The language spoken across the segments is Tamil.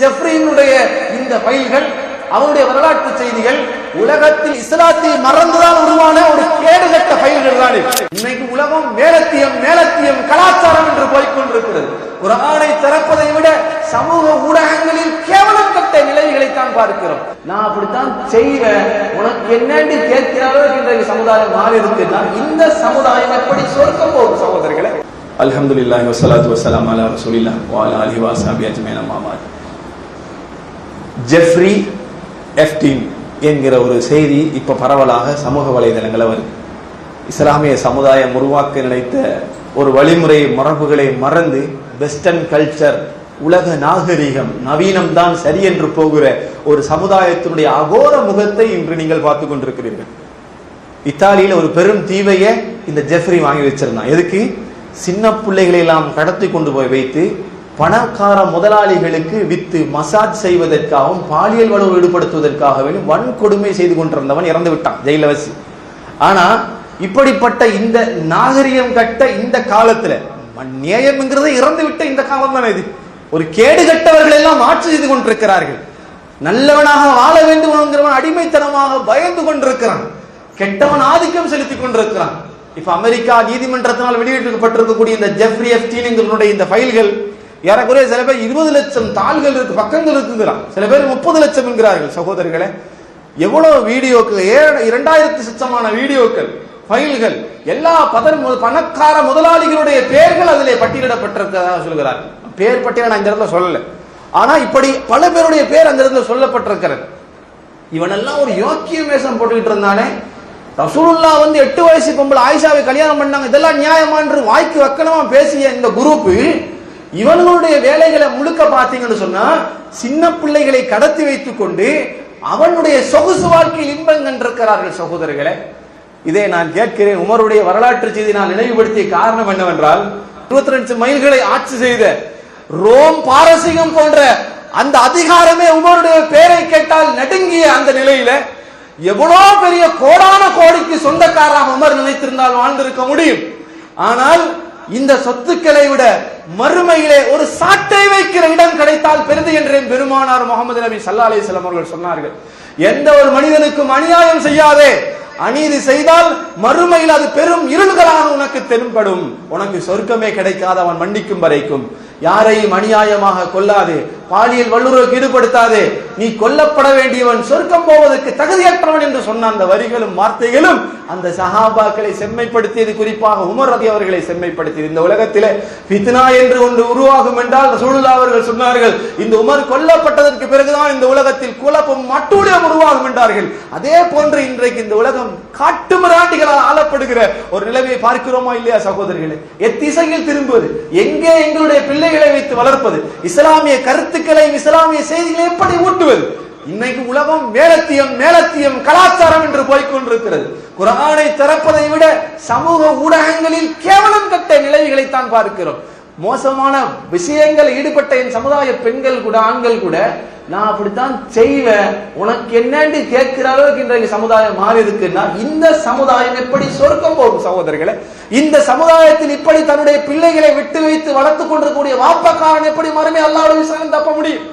ஜெஃப்ரியினுடைய இந்த ஃபைல்கள் அவருடைய வரலாற்று செய்திகள் உலகத்தில் இஸ்லாத்தை மறந்துதான் உருவான ஒரு கேடுகட்ட ஃபைல்கள் தான். இன்னைக்கு உலகம் மேலத்தியம் மேலத்தியம் கலாச்சாரம் என்று போய்க்கொண்டிருக்கிறது. குரானை திறப்பதை விட சமூக ஊடகங்களில் கேவலம் கட்ட நிலைகளை தான் பார்க்கிறோம். நான் அப்படித்தான் செய்வேன். உனக்கு என்னன்னு கேட்கிறாரோ இன்றைக்கு சமுதாயம் மாறி இருக்குன்னா இந்த சமுதாயம் எப்படி சொர்க்கம் போகும் சகோதரர்களே அல்ஹம்துலில்லாஹி வஸ்ஸலாத்து வசலாம் அலா ரசூலில்லாஹ். வாலா அலா அலிஹி வஸஹபி அஜ்மஈன் ஜெஃப்ரி எஃப்டீன் என்கிற ஒரு செய்தி இப்ப பரவலாக சமூக வலைதளங்களில் வருது. இஸ்லாமிய சமுதாயம் உருவாக்க நினைத்த ஒரு வழிமுறை மரபுகளை மறந்து வெஸ்டர்ன் கல்ச்சர் உலக நாகரிகம் நவீனம் தான் சரி என்று போகிற ஒரு சமுதாயத்தினுடைய அகோர முகத்தை இன்று நீங்கள் பார்த்து கொண்டிருக்கிறீர்கள். இத்தாலியில ஒரு பெரும் தீவையை இந்த ஜெஃப்ரி வாங்கி வச்சிருந்தான். எதுக்கு? சின்ன பிள்ளைகளை எல்லாம் கடத்தி கொண்டு போய் வைத்து பணக்கார முதலாளிகளுக்கு வித்து மசாஜ் செய்வதற்காகவும் பாலியல் வளர்வு ஈடுபடுத்துவதற்காகவும் வன்கொடுமை செய்து கொண்டிருந்தவன் இறந்து விட்டான் ஜெயில வச்சு ஆனா இப்படிப்பட்ட இந்த நாகரிகம் கட்ட இந்த காலத்துல நேயம்ங்கிறத இறந்து விட்ட இந்த காலம் தானே இது. ஒரு கேடு கட்டவர்கள் எல்லாம் மாற்றி செய்து கொண்டிருக்கிறார்கள். நல்லவனாக வாழ வேண்டும் என்கிறவன் அடிமைத்தனமாக பயந்து கொண்டிருக்கிறான். கெட்டவன் ஆதிக்கம் செலுத்திக் கொண்டிருக்கிறான். இப்ப அமெரிக்கா நீதிமன்றத்தினால் வெளியிட்டிருக்கப்பட்டிருக்கக்கூடிய இந்த ஜெஃப்ரி எஃப்டீன் இந்த ஃபைல்கள் ஏறக்குறைய சில பேர் இருபது லட்சம் தாள்கள் இருக்கு பக்கங்கள் இருக்குங்கிறான். சில பேர் முப்பது லட்சம் என்கிறார்கள் சகோதரர்களே எவ்வளவு வீடியோக்கள் ஏ- இரண்டாயிரத்து சச்சமான வீடியோக்கள் ஃபைல்கள் எல்லா பதர் பணக்கார முதலாளிகளுடைய பெயர்கள் அதில் பட்டியலிடப்பட்டிருக்கிறதாக சொல்கிறார். பேர் பட்டியலை நான் இந்த இடத்துல சொல்லல. ஆனா இப்படி பல பேருடைய பேர் அந்த இடத்துல சொல்லப்பட்டிருக்கிறது. இவனெல்லாம் ஒரு யோக்கிய மேசம் போட்டுக்கிட்டு இருந்தானே. ரசூலுல்லா வந்து எட்டு வயசு பொம்பளை ஆயிஷாவை கல்யாணம் பண்ணாங்க. இதெல்லாம் நியாயமான்று வாய்க்கு வக்கணமா பேசிய இந்த குரூப்பு இவனுடைய வேலைகளை முழுக்க பார்த்தீங்கன்னு சொன்னா சின்ன பிள்ளைகளை கடத்தி வைத்துக் கொண்டு அவனுடைய சொகுசு வாழ்க்கையில் இன்பம் கண்டிருக்கிறார்கள் சகோதரர்களே. இதை நான் கேட்கிறேன். உமருடைய வரலாற்று செய்தி நான் நினைவுபடுத்திய காரணம் என்னவென்றால் இருபத்தி ரெண்டு மைல்களை ஆட்சி செய்த ரோம் பாரசீகம் போன்ற அந்த அதிகாரமே உமருடைய பெயரை கேட்டால் நடுங்கிய அந்த நிலையில எவ்வளோ பெரிய கோடான கோடிக்கு சொந்தக்காரராக உமர் நினைத்திருந்தால் வாழ்ந்திருக்க முடியும். ஆனால் இந்த சொத்துக்களை விட மறுமையிலே ஒரு சாட்டை வைக்கிற இடம் கிடைத்தால் பெரிது என்றே பெருமானார் முகமது நபி சல்லா அலிஸ்லாம் அவர்கள் சொன்னார்கள். எந்த ஒரு மனிதனுக்கும் அநியாயம் செய்யாதே. அநீதி செய்தால் மறுமையில் அது பெரும் இருள்களாக உனக்கு தென்படும். உனக்கு சொர்க்கமே கிடைக்காத அவன் மன்னிக்கும் வரைக்கும். யாரையும் அநியாயமாக கொல்லாதே. பாலியல் வல்லுறவுக்கு ஈடுபடுத்தாதே. நீ கொல்லப்பட வேண்டியவன் சொர்க்கம் போவதற்கு தகுதியற்றவன் என்று சொன்ன அந்த வரிகளும் வார்த்தைகளும் அந்த சஹாபாக்களை செம்மைப்படுத்தியது குறிப்பாக உமர் ரதி அவர்களை செம்மைப்படுத்தியது. இந்த உலகத்திலே பித்னா என்று ஒன்று உருவாகும் என்றால் ரசூலுல்லாஹ் அவர்கள் சொன்னார்கள் இந்த உமர் கொல்லப்பட்டதற்கு பிறகுதான் இந்த உலகத்தில் குழப்பம் மட்டும் உருவாகும் என்றார்கள். அதே போன்று இன்றைக்கு இந்த உலகம் காட்டு மிராண்டிகளால் ஆளப்படுகிற ஒரு நிலைமையை பார்க்கிறோமா இல்லையா சகோதரிகளே? எத்திசையில் திரும்புவது எங்கே எங்களுடைய பிள்ளைகளை வைத்து வளர்ப்பது இஸ்லாமிய கருத்து கருத்துக்களை இஸ்லாமிய செய்திகளை எப்படி ஊட்டுவது? இன்னைக்கு உலகம் மேலத்தியம் மேலத்தியம் கலாச்சாரம் என்று போய்கொண்டிருக்கிறது குரானை திறப்பதை விட சமூக ஊடகங்களில் கேவலம் கட்ட நிலைகளை தான் பார்க்கிறோம். மோசமான விஷயங்கள் ஈடுபட்ட என் சமுதாய பெண்கள் கூட ஆண்கள் கூட நான் அப்படித்தான் செய்வேன். உனக்கு என்னன்னு கேட்கிற அளவுக்கு இன்றைக்கு சமுதாயம் மாறி இருக்குன்னா இந்த சமுதாயம் எப்படி சொர்க்கம் போகும் சகோதரர்களே? இந்த சமுதாயத்தில் இப்படி தன்னுடைய பிள்ளைகளை விட்டு வைத்து வளர்த்து கொண்டிருக்கக்கூடிய வாப்பக்காரன் எப்படி மறுமை அல்லாஹ்வுடைய விசாரணை தப்ப முடியும்?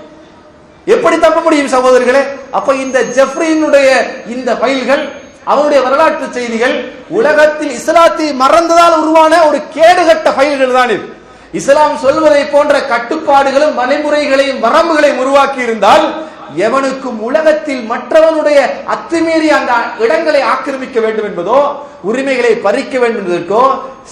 எப்படி தப்ப முடியும் சகோதரர்களே? அப்ப இந்த ஜெஃப்ரியினுடைய இந்த ஃபைல்கள் அவருடைய வரலாற்று செய்திகள் உலகத்தில் இஸ்லாத்தை மறந்ததால் உருவான ஒரு கேடுகட்ட ஃபைல்கள் தான் இது. இஸ்லாம் சொல்வதை போன்ற கட்டுப்பாடுகளும் வழிமுறைகளையும் வரம்புகளையும் உருவாக்கி இருந்தால் எவனுக்கும் உலகத்தில் மற்றவனுடைய அத்துமீறி அந்த இடங்களை ஆக்கிரமிக்க வேண்டும் என்பதோ உரிமைகளை பறிக்க வேண்டும் என்பதற்கோ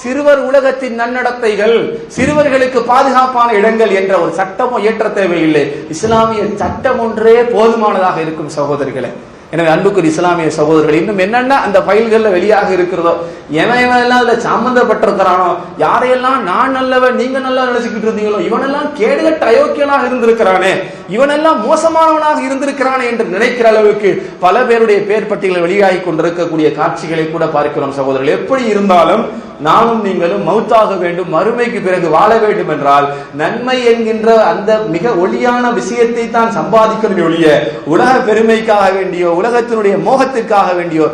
சிறுவர் உலகத்தின் நன்னடத்தைகள் சிறுவர்களுக்கு பாதுகாப்பான இடங்கள் என்ற ஒரு சட்டமோ ஏற்ற தேவையில்லை. இஸ்லாமிய சட்டம் ஒன்றே போதுமானதாக இருக்கும் சகோதரிகளை. எனவே அன்புக்குரிய இஸ்லாமிய சகோதரர்கள் இன்னும் என்னென்ன அந்த ஃபைல்கள்ல வெளியாக இருக்கிறதோ எவன் எவன் எல்லாம் அதுல சம்மந்தப்பட்டிருக்கிறானோ யாரையெல்லாம் நான் நல்லவன் நீங்க நல்லா நினைச்சுக்கிட்டு இருந்தீங்களோ இவனெல்லாம் கேடுகட்ட அயோக்கியனாக இருந்திருக்கிறானே இவனெல்லாம் மோசமானவனாக இருந்திருக்கிறானே என்று நினைக்கிற அளவுக்கு பல பேருடைய பேர் பட்டியலில் வெளியாகி கொண்டிருக்கக்கூடிய காட்சிகளை கூட பார்க்கிறோம் சகோதரர்கள். எப்படி இருந்தாலும் நானும் நீங்களும் மௌத்தாக வேண்டும் மறுமைக்கு பிறகு வாழ வேண்டும் என்றால் நன்மை என்கின்ற அந்த மிக ஒளியான விஷயத்தை தான் சம்பாதிக்கணும் ஒழிய உலக பெருமைக்காக வேண்டியோ உலகத்தினுடைய மோகத்திற்காக வேண்டியோ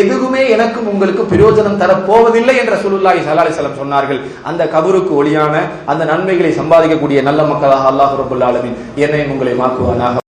எதுவுமே எனக்கும் உங்களுக்கு பிரயோஜனம் தரப்போவதில்லை என்ற சுருல்லாஹி சலாலி சலம் சொன்னார்கள். அந்த கபருக்கு ஒளியான அந்த நன்மைகளை சம்பாதிக்கக்கூடிய நல்ல மக்களாக அல்லாஹ் ரபுல்லாலமின் என்னை உங்களை மாக்குவானாக